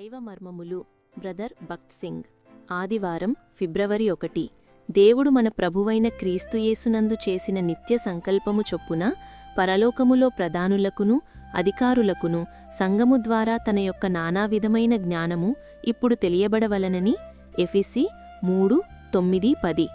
దైవ మర్మములు. బ్రదర్ భక్త్ సింగ్. ఆదివారం ఫిబ్రవరి ఒకటి. దేవుడు మన ప్రభువైన క్రీస్తుయేసునందు చేసిన నిత్య సంకల్పము చొప్పున పరలోకములో ప్రధానులకును అధికారులకును సంగము ద్వారా తన యొక్క నానావిధమైన జ్ఞానము ఇప్పుడు తెలియబడవలనని ఎఫిసి మూడు తొమ్మిది పది.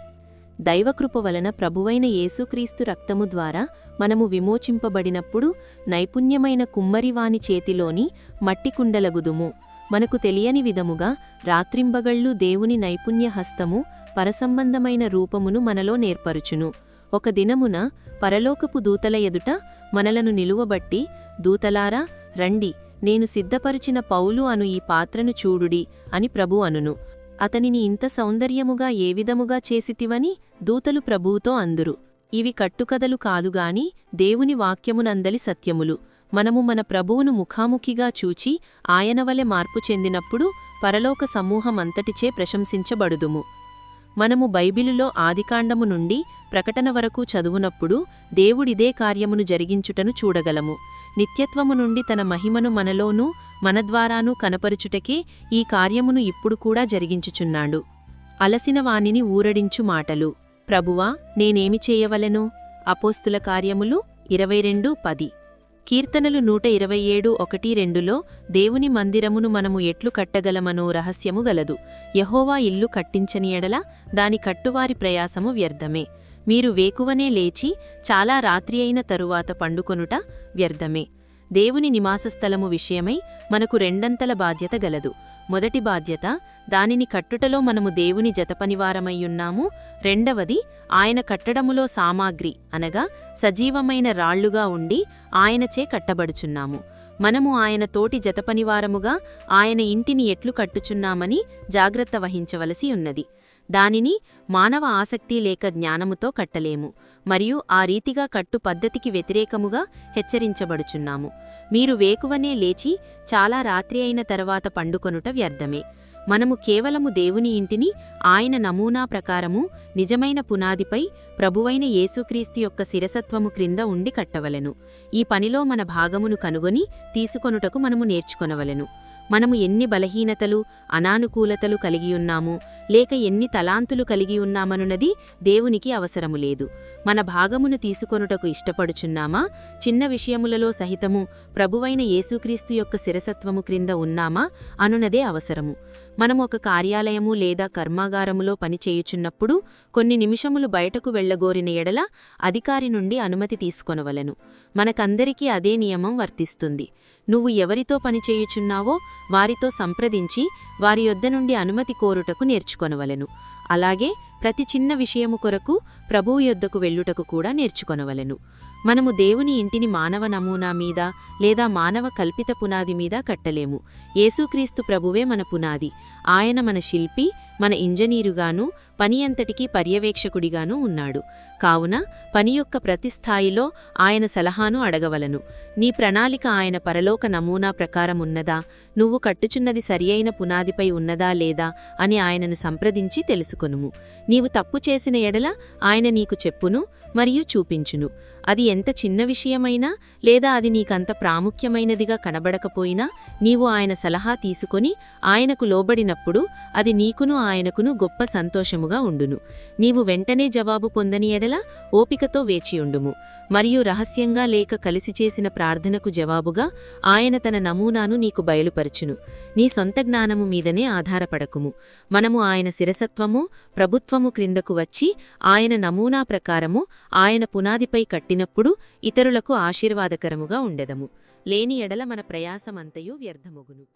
దైవకృప వలన ప్రభువైన యేసుక్రీస్తు రక్తము ద్వారా మనము విమోచింపబడినప్పుడు నైపుణ్యమైన కుమ్మరివాని చేతిలోని మట్టికుండలగుదుము మనకు తెలియని విధముగా రాత్రింబగళ్ళు దేవుని నైపుణ్య హస్తము పరసంబంధమైన రూపమును మనలో నేర్పరుచును. ఒక దినమున పరలోకపు దూతల ఎదుట మనలను నిలువబట్టి దూతలారా రండి నేను సిద్ధపరిచిన పౌలు అను ఈ పాత్రను చూడుడి అని ప్రభు అనును. అతనిని ఇంత సౌందర్యముగా ఏ విధముగా చేసితివని దూతలు ప్రభువుతో అందురు. ఇవి కట్టుకథలు కాదుగాని దేవుని వాక్యమునందలి సత్యములు. మనము మన ప్రభువును ముఖాముఖిగా చూచి ఆయనవలె మార్పు చెందినప్పుడు పరలోక సమూహమంతటిచే ప్రశంసించబడుదుము. మనము బైబిలులో ఆదికాండము నుండి ప్రకటన వరకు చదువునప్పుడు దేవుడిదే కార్యమును జరిగించుటను చూడగలము. నిత్యత్వము నుండి తన మహిమను మనలోనూ మన ద్వారానూ కనపరుచుటకే ఈ కార్యమును ఇప్పుడు కూడా జరిగించుచున్నాడు. అలసిన వానిని ఊరడించు మాటలు. ప్రభువా నేనేమి చేయవలెను? అపోస్తుల కార్యములు ఇరవై రెండు పది. కీర్తనలు నూట ఇరవై ఏడు ఒకటి రెండులో దేవుని మందిరమును మనము ఎట్లు కట్టగలమనో రహస్యము గలదు. యహోవా ఇల్లు కట్టించని ఎడల దాని కట్టువారి ప్రయాసము వ్యర్థమే. మీరు వేకువనే లేచి చాలా రాత్రి అయిన తరువాత పండుకొనుట వ్యర్థమే. దేవుని నివాసస్థలము విషయమై మనకు రెండంతల బాధ్యత గలదు. మొదటి బాధ్యత దానిని కట్టుటలో మనము దేవుని జతపనివారమయ్యున్నాము. రెండవది ఆయన కట్టడములో సామాగ్రి అనగా సజీవమైన రాళ్ళుగా ఉండి ఆయనచే కట్టబడుచున్నాము. మనము ఆయన తోటి జతపనివారముగా ఆయన ఇంటిని ఎట్లు కట్టుచున్నామని జాగ్రత్త వహించవలసి ఉన్నది. దానిని మానవ ఆసక్తి లేక జ్ఞానముతో కట్టలేము మరియు ఆ రీతిగా కట్టు పద్ధతికి వ్యతిరేకముగా హెచ్చరించబడుచున్నాము. మీరు వేకువనే లేచి చాలా రాత్రి అయిన తర్వాత పండుకొనుట వ్యర్థమే. మనము కేవలము దేవుని ఇంటిని ఆయన నమూనా ప్రకారము నిజమైన పునాదిపై ప్రభువైన యేసుక్రీస్తు యొక్క శిరసత్వము క్రింద ఉండి కట్టవలెను. ఈ పనిలో మన భాగమును కనుగొని తీసుకొనుటకు మనము నేర్చుకొనవలెను. మనము ఎన్ని బలహీనతలు అనానుకూలతలు కలిగియున్నాము లేక ఎన్ని తలాంతులు కలిగి ఉన్నామనున్నది దేవునికి అవసరము లేదు. మన భాగమును తీసుకొనుటకు ఇష్టపడుచున్నామా? చిన్న విషయములలో సహితము ప్రభువైన యేసుక్రీస్తు యొక్క శిరసత్వము క్రింద ఉన్నామా? అనునదే అవసరము. మనము ఒక కార్యాలయము లేదా కర్మాగారములో పనిచేయుచున్నప్పుడు కొన్ని నిమిషములు బయటకు వెళ్ళగోరిన ఎడల అధికారి నుండి అనుమతి తీసుకొనవలెను. మనకందరికీ అదే నియమం వర్తిస్తుంది. నువ్వు ఎవరితో పనిచేయుచున్నావో వారితో సంప్రదించి వారి యొద్ద నుండి అనుమతి కోరుటకు నేర్చుకొనవలెను. అలాగే ప్రతి చిన్న విషయము కొరకు ప్రభువు యొద్దకు వెళ్ళుటకు కూడా నేర్చుకొనవలెను. మనము దేవుని ఇంటిని మానవ నమూనా మీద లేదా మానవ కల్పిత పునాది మీద కట్టలేము. యేసుక్రీస్తు ప్రభువే మన పునాది. ఆయన మన శిల్పి మన ఇంజనీరుగాను పని అంతటికీ పర్యవేక్షకుడిగానూ ఉన్నాడు. కావున పని యొక్క ప్రతి స్థాయిలో ఆయన సలహాను అడగవలను. నీ ప్రణాళిక ఆయన పరలోక నమూనా ప్రకారమున్నదా నువ్వు కట్టుచున్నది సరియైన పునాదిపై ఉన్నదా లేదా? అని ఆయనను సంప్రదించి తెలుసుకొనుము. నీవు తప్పు చేసిన ఎడల ఆయన నీకు చెప్పును మరియు చూపించును. అది ఎంత చిన్న విషయమైనా లేదా అది నీకంత ప్రాముఖ్యమైనదిగా కనబడకపోయినా నీవు ఆయన సలహా తీసుకొని ఆయనకు లోబడిన లోబడినప్పుడు అది నీకును ఆయనకును గొప్ప సంతోషముగా ఉండును. నీవు వెంటనే జవాబు పొందని ఎడల ఓపికతో వేచియుండుము మరియు రహస్యంగా లేక కలిసి చేసిన ప్రార్థనకు జవాబుగా ఆయన తన నమూనాను నీకు బయలుపరచును. నీ సొంత జ్ఞానము మీదనే ఆధారపడకుము. మనము ఆయన శిరసత్వము ప్రభుత్వము క్రిందకు వచ్చి ఆయన నమూనా ప్రకారము ఆయన పునాదిపై కట్టినప్పుడు ఇతరులకు ఆశీర్వాదకరముగా ఉండెదము. లేని ఎడల మన ప్రయాసమంతయు వ్యర్థమొగును.